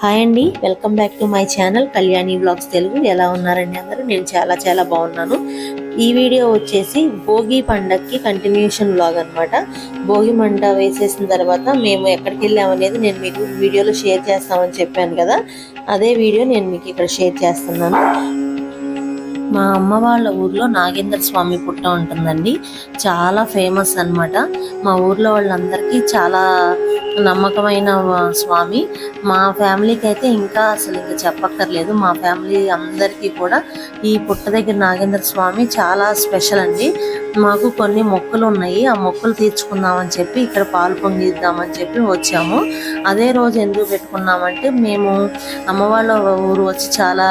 Hi అండి welcome back to my channel Kalyani blogs Telugu. ఎలా ఉన్నారండి అందరూ? నేను చాలా చాలా బాగున్నాను. ఈ వీడియో వచ్చేసి భోగి పండక్కి కంటిన్యూషన్ బ్లాగ్ అన్నమాట. భోగి మంట వేసేసిన తర్వాత మేము ఎక్కడికి వెళ్ళామనేది నేను మీకు వీడియోలో షేర్ చేస్తామని చెప్పాను కదా. అదే వీడియో నేను మీకు ఇక్కడ షేర్ చేస్తున్నాను. మా అమ్మ వాళ్ళ ఊర్లో నాగేంద్ర స్వామి పుట్ట ఉంటుందండి. చాలా ఫేమస్ అన్నమాట. మా ఊర్లో వాళ్ళందరికీ చాలా నమ్మకమైన స్వామి. మా ఫ్యామిలీకి అయితే ఇంకా అసలు ఇంకా చెప్పక్కర్లేదు. మా ఫ్యామిలీ అందరికీ కూడా ఈ పుట్ట దగ్గర నాగేంద్ర స్వామి చాలా స్పెషల్ అండి. మాకు కొన్ని మొక్కలు ఉన్నాయి ఆ మొక్కలు తీర్చుకుందామని చెప్పి ఇక్కడ పాలు పొంగిద్దామని చెప్పి వచ్చాము. అదే రోజు ఎందుకు పెట్టుకున్నామంటే మేము అమ్మ వాళ్ళ ఊరు వచ్చి చాలా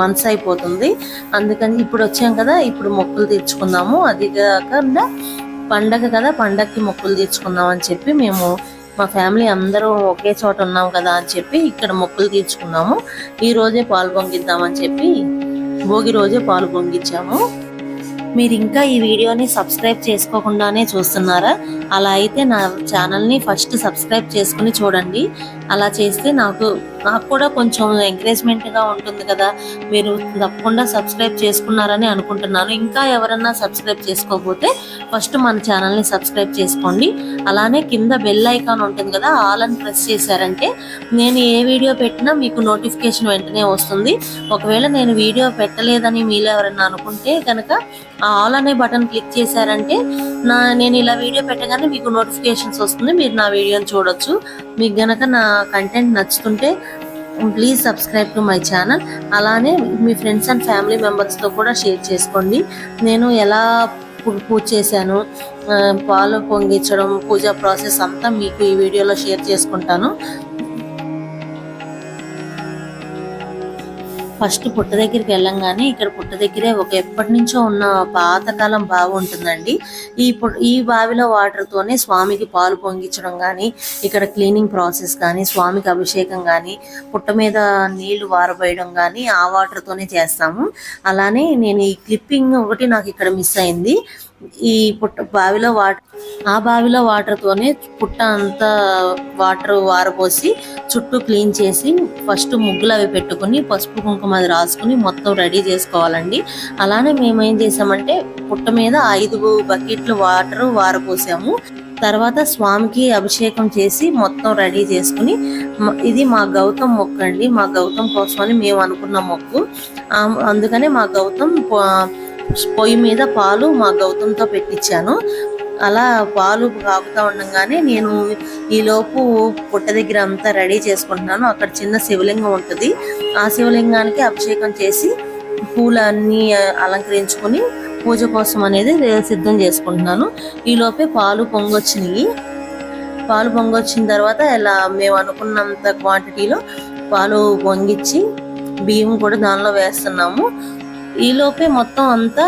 మంత్స్ అయిపోతుంది. అందుకని ఇప్పుడు వచ్చాం కదా ఇప్పుడు మొక్కలు తీర్చుకుందాము. అది కాకుండా పండగ కదా పండగకి మొక్కలు తీర్చుకుందాం అని చెప్పి మేము మా ఫ్యామిలీ అందరూ ఒకే చోట ఉన్నాం కదా అని చెప్పి ఇక్కడ మొక్కులు తీర్చుకున్నాము. ఈ రోజే పాలు పొంగిద్దామని చెప్పి భోగి రోజే పాలు పొంగిచ్చాము మీరు ఇంకా ఈ వీడియోని సబ్స్క్రైబ్ చేసుకోకుండానే చూస్తున్నారా? అలా అయితే నా ఛానల్ని ఫస్ట్ సబ్స్క్రైబ్ చేసుకుని చూడండి. అలా చేస్తే నాకు నాకు కూడా కొంచెం ఎంకరేజ్మెంట్గా ఉంటుంది కదా. మీరు తప్పకుండా సబ్స్క్రైబ్ చేసుకున్నారని అనుకుంటున్నాను. ఇంకా ఎవరన్నా సబ్స్క్రైబ్ చేసుకోకపోతే ఫస్ట్ మన ఛానల్ని సబ్స్క్రైబ్ చేసుకోండి. అలానే కింద బెల్ ఐకాన్ ఉంటుంది కదా ఆల్ అని ప్రెస్ చేశారంటే నేను ఏ వీడియో పెట్టినా మీకు నోటిఫికేషన్ వెంటనే వస్తుంది. ఒకవేళ నేను వీడియో పెట్టలేదని మీలో ఎవరైనా అనుకుంటే కనుక ఆల్ అనే బటన్ క్లిక్ చేశారంటే నా నేను ఇలా వీడియో పెట్టగానే మీకు నోటిఫికేషన్స్ వస్తుంది. మీరు నా వీడియోని చూడొచ్చు. మీకు గనక నా content నచ్చుతుంటే please subscribe to my channel అలానే మీ ఫ్రెండ్స్ అండ్ ఫ్యామిలీ మెంబర్స్తో కూడా షేర్ చేసుకోండి. నేను ఎలా పూజ చేశాను పాలు పొంగించడం పూజా ప్రాసెస్ అంతా మీకు ఈ వీడియోలో షేర్ చేసుకుంటాను. ఫస్ట్ పుట్ట దగ్గరికి వెళ్ళంగానే ఇక్కడ పుట్ట దగ్గరే ఒక ఎప్పటి నుంచో ఉన్న పాతకాలం బావి ఉంటుందండి. ఈ ఈ బావిలో వాటర్తోనే స్వామికి పాలు పొంగించడం కానీ ఇక్కడ క్లీనింగ్ ప్రాసెస్ కానీ స్వామికి అభిషేకం కానీ పుట్ట మీద నీళ్ళు వారబోయడం కానీ ఆ వాటర్తోనే చేస్తాము. అలానే నేను ఈ క్లిప్పింగ్ ఒకటి నాకు ఇక్కడ మిస్ అయింది. ఈ పుట్ట బావిలో వాటర్ ఆ బావిలో వాటర్ తోనే పుట్ట అంతా వాటర్ వారపోసి చుట్టూ క్లీన్ చేసి ఫస్ట్ ముగ్గులు అవి పెట్టుకుని పసుపు కుంకుమ అది రాసుకుని మొత్తం రెడీ చేసుకోవాలండి. అలానే మేము ఏం చేసామంటే పుట్ట మీద ఐదు బకెట్లు వాటర్ వారపోసాము తర్వాత స్వామికి అభిషేకం చేసి మొత్తం రెడీ చేసుకుని ఇది మా గౌతమ్ మొక్క అండి మా గౌతమ్ కోసమని మేము అనుకున్న మొక్కు. అందుకనే మా గౌతమ్ పొయ్యి మీద పాలు మా గౌతంతో పెట్టించాను అలా పాలు కాగుతూ ఉండగానే నేను ఈలోపు పుట్ట దగ్గర అంతా రెడీ చేసుకుంటున్నాను. అక్కడ చిన్న శివలింగం ఉంటుంది. ఆ శివలింగానికి అభిషేకం చేసి పూలన్నీ అలంకరించుకొని పూజ కోసం అనేది సిద్ధం చేసుకుంటున్నాను. ఈలోపే పాలు పొంగొచ్చినాయి. పాలు పొంగొచ్చిన తర్వాత ఇలా మేము అనుకున్నంత క్వాంటిటీలో పాలు పొంగిచ్చి బియ్యం కూడా దానిలో వేస్తున్నాము. ఈలోపే మొత్తం అంతా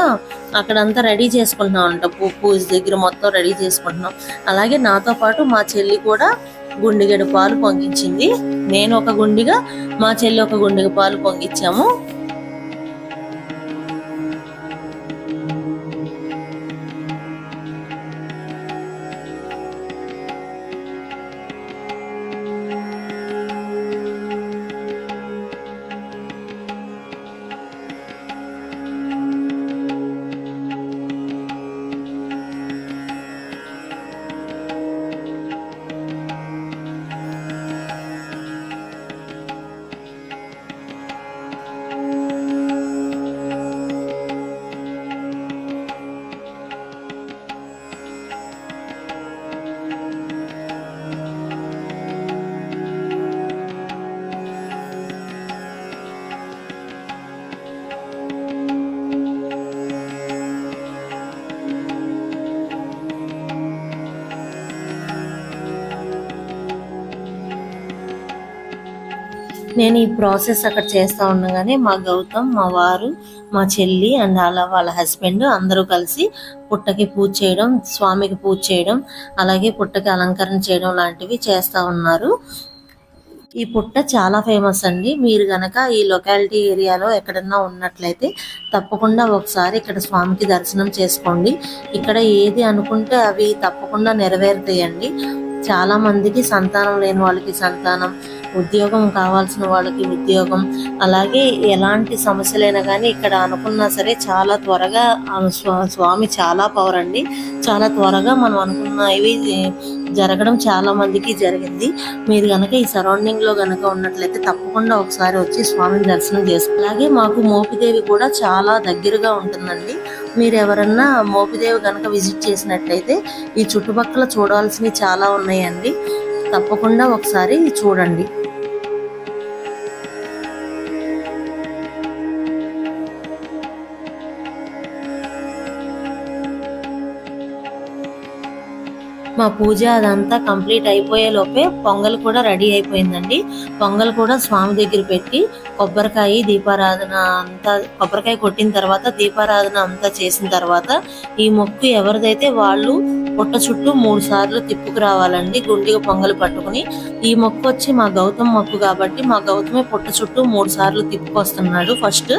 అక్కడంతా రెడీ చేసుకుంటున్నాం అంట పూ పూజ దగ్గర మొత్తం రెడీ చేసుకుంటున్నాం. అలాగే నాతో పాటు మా చెల్లి కూడా గుండిగడ పాలు పొంగించింది. నేను ఒక గుండిగా మా చెల్లి ఒక గుండిగ పాలు పొంగిచ్చాము నేను ఈ ప్రాసెస్ అక్కడ చేస్తా ఉండగానే మా గౌతమ్ మా వారు మా చెల్లి అండ్ అలా వాళ్ళ హస్బెండ్ అందరూ కలిసి పుట్టకి పూజ చేయడం స్వామికి పూజ చేయడం అలాగే పుట్టకి అలంకరణ చేయడం లాంటివి చేస్తా ఉన్నారు. ఈ పుట్ట చాలా ఫేమస్ అండి. మీరు గనక ఈ లొకాలిటీ ఏరియాలో ఎక్కడన్నా ఉన్నట్లయితే తప్పకుండా ఒకసారి ఇక్కడ స్వామికి దర్శనం చేసుకోండి. ఇక్కడ ఏది అనుకుంటే అవి తప్పకుండా నెరవేరుతాయండి. చాలా మందికి సంతానం లేని వాళ్ళకి సంతానం ఉద్యోగం కావాల్సిన వాళ్ళకి ఉద్యోగం. అలాగే ఎలాంటి సమస్యలైనా కానీ ఇక్కడ అనుకున్నా సరే చాలా త్వరగా స్వా- స్వామి చాలా పవర్ అండి. చాలా త్వరగా మనం అనుకున్నవి జరగడం చాలా మందికి జరిగింది. మీరు కనుక ఈ సరౌండింగ్లో ఉన్నట్లయితే తప్పకుండా ఒకసారి వచ్చి స్వామిని దర్శనం చేసుకో అలాగే మాకు మోపిదేవి కూడా చాలా దగ్గరగా ఉంటుందండి. మీరు ఎవరన్నా మోపిదేవి కనుక విజిట్ చేసినట్లయితే ఈ చుట్టుపక్కల చూడాల్సినవి చాలా ఉన్నాయండి. తప్పకుండా ఒకసారి చూడండి. మా పూజ అదంతా కంప్లీట్ అయిపోయే లోపే పొంగల్ కూడా రెడీ అయిపోయిందండి. పొంగల్ కూడా స్వామి దగ్గర పెట్టి కొబ్బరికాయ దీపారాధన అంతా కొబ్బరికాయ కొట్టిన తర్వాత దీపారాధన అంతా చేసిన తర్వాత ఈ మొక్కు ఎవరిదైతే వాళ్ళు పుట్ట చుట్టూ మూడు సార్లు తిప్పుకు రావాలండి గుండిగా పొంగల్ పట్టుకుని ఈ మొక్కు వచ్చి మా గౌతమ్ మొక్కు కాబట్టి మా గౌతమే పుట్ట చుట్టూ మూడు సార్లు తిప్పుకొస్తున్నాడు. ఫస్ట్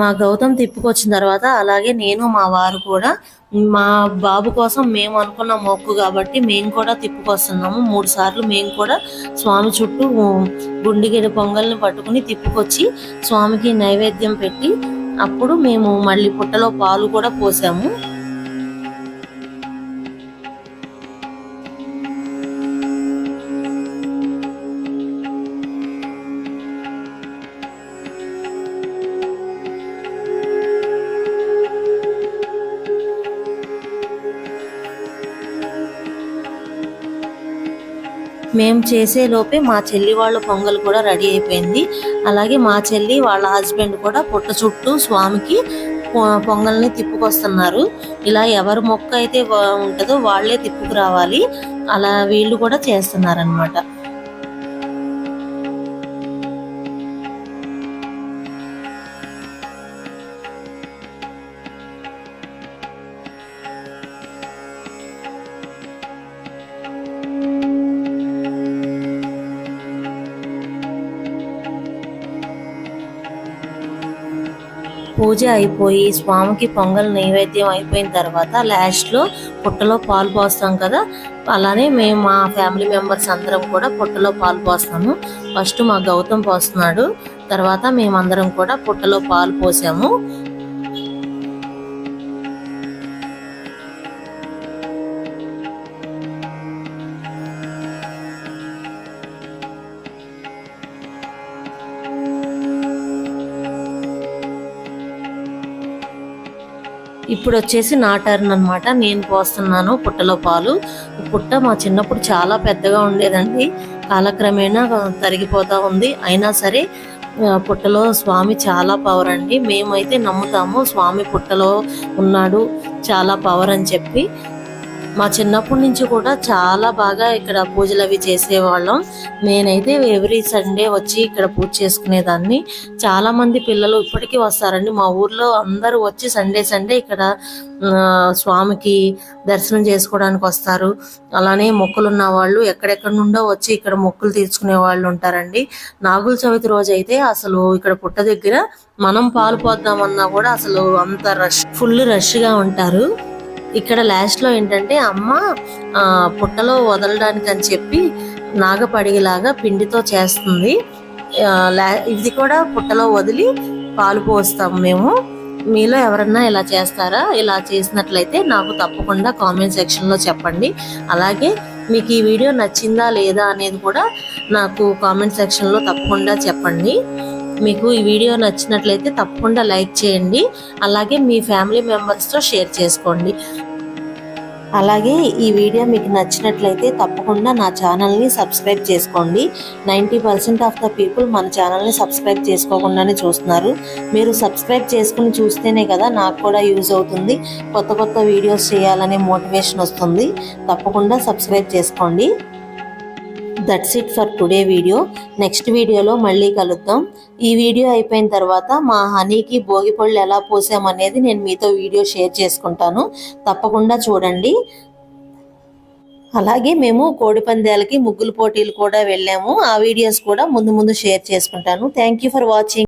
మా గౌతమ్ తిప్పుకొచ్చిన తర్వాత అలాగే నేను మా వారు కూడా మా బాబు కోసం మేము అనుకున్న మొక్కు కాబట్టి మేము కూడా తిప్పుకొస్తున్నాము. మూడు సార్లు మేము కూడా స్వామి చుట్టూ గుండిగెడ పొంగల్ని పట్టుకుని తిప్పుకొచ్చి స్వామికి నైవేద్యం పెట్టి అప్పుడు మేము మళ్ళీ పుట్టలో పాలు కూడా పోసాము. మేము చేసే లోపే మా చెల్లి వాళ్ళ పొంగల్ కూడా రెడీ అయిపోయింది. అలాగే మా చెల్లి వాళ్ళ హస్బెండ్ కూడా పుట్ట చుట్టూ స్వామికి పొ- పొంగల్ని తిప్పుకొస్తున్నారు. ఇలా ఎవరి మొక్క అయితే ఉంటుందో వాళ్ళే తిప్పుకు రావాలి. అలా వీళ్ళు కూడా చేస్తున్నారనమాట పూజ అయిపోయి స్వామికి పొంగల్ నైవేద్యం అయిపోయిన తర్వాత లాస్ట్లో పుట్టలో పాలు పోస్తాం కదా. అలానే మేము మా ఫ్యామిలీ మెంబర్స్ అందరం కూడా పుట్టలో పాలు పోస్తాము. ఫస్ట్ మా గౌతమ్ పోస్తున్నాడు. తర్వాత మేమందరం కూడా పుట్టలో పాలు పోసాము. ఇప్పుడు వచ్చేసి నా టర్న్ అనమాట నేను పోస్తున్నాను పుట్టలో పాలు. పుట్ట మా చిన్నప్పుడు చాలా పెద్దగా ఉండేదండి. కాలక్రమేణా తరిగిపోతూ ఉంది. అయినా సరే పుట్టలో స్వామి చాలా పవర్ అండి. మేమైతే నమ్ముతాము స్వామి పుట్టలో ఉన్నాడు చాలా పవర్ అని చెప్పి. మా చిన్నప్పటి నుంచి కూడా చాలా బాగా ఇక్కడ పూజలు అవి చేసేవాళ్ళం. నేనైతే ఎవ్రీ సండే వచ్చి ఇక్కడ పూజ చేసుకునేదాన్ని. చాలా మంది పిల్లలు ఇప్పటికీ వస్తారండి. మా ఊర్లో అందరూ వచ్చి సండే సండే ఇక్కడ ఆ, స్వామికి దర్శనం చేసుకోవడానికి వస్తారు. అలానే మొక్కలు ఉన్న వాళ్ళు ఎక్కడెక్కడ నుండో వచ్చి ఇక్కడ మొక్కులు తీర్చుకునే వాళ్ళు ఉంటారండి. నాగుల చవితి రోజు అయితే అసలు ఇక్కడ పుట్ట దగ్గర మనం పాలు పోద్దామన్నా కూడా అసలు అంత రష్ ఫుల్ రష్గా ఉంటారు. ఇక్కడ లాస్ట్లో ఏంటంటే అమ్మ పుట్టలో వదలడానికి అని చెప్పి నాగపడిగిలాగా పిండితో చేస్తుంది. లా- ఇది కూడా పుట్టలో వదిలి పాలు పోస్తాం మేము. మీలో ఎవరన్నా ఇలా చేస్తారా? ఇలా చేసినట్లయితే నాకు తప్పకుండా కామెంట్ సెక్షన్లో చెప్పండి. అలాగే మీకు ఈ వీడియో నచ్చిందా లేదా అనేది కూడా నాకు కామెంట్ సెక్షన్లో తప్పకుండా చెప్పండి. మీకు ఈ వీడియో నచ్చినట్లయితే తప్పకుండా లైక్ చేయండి. అలాగే మీ ఫ్యామిలీ మెంబర్స్తో షేర్ చేసుకోండి. అలాగే ఈ వీడియో మీకు నచ్చినట్లయితే తప్పకుండా నా ఛానల్ని సబ్స్క్రైబ్ చేసుకోండి. Ninety percent of the people మన ఛానల్ని సబ్స్క్రైబ్ చేసుకోకుండానే చూస్తున్నారు. మీరు సబ్స్క్రైబ్ చేసుకుని చూస్తేనే కదా నాకు కూడా యూజ్ అవుతుంది. కొత్త కొత్త వీడియోస్ చేయాలనే మోటివేషన్ వస్తుంది. తప్పకుండా సబ్స్క్రైబ్ చేసుకోండి. That's it for today video next వీడియోలో మళ్ళీ కలుద్దాం. ఈ వీడియో అయిపోయిన తర్వాత మా హనీకి భోగి పళ్ళు ఎలా పోసామనేది నేను మీతో వీడియో షేర్ చేసుకుంటాను. తప్పకుండా చూడండి. అలాగే మేము కోడి పందాలకి ముగ్గులు పోటీలు కూడా వెళ్ళాము. ఆ వీడియోస్ కూడా ముందు ముందు షేర్ చేసుకుంటాను. Thank you for watching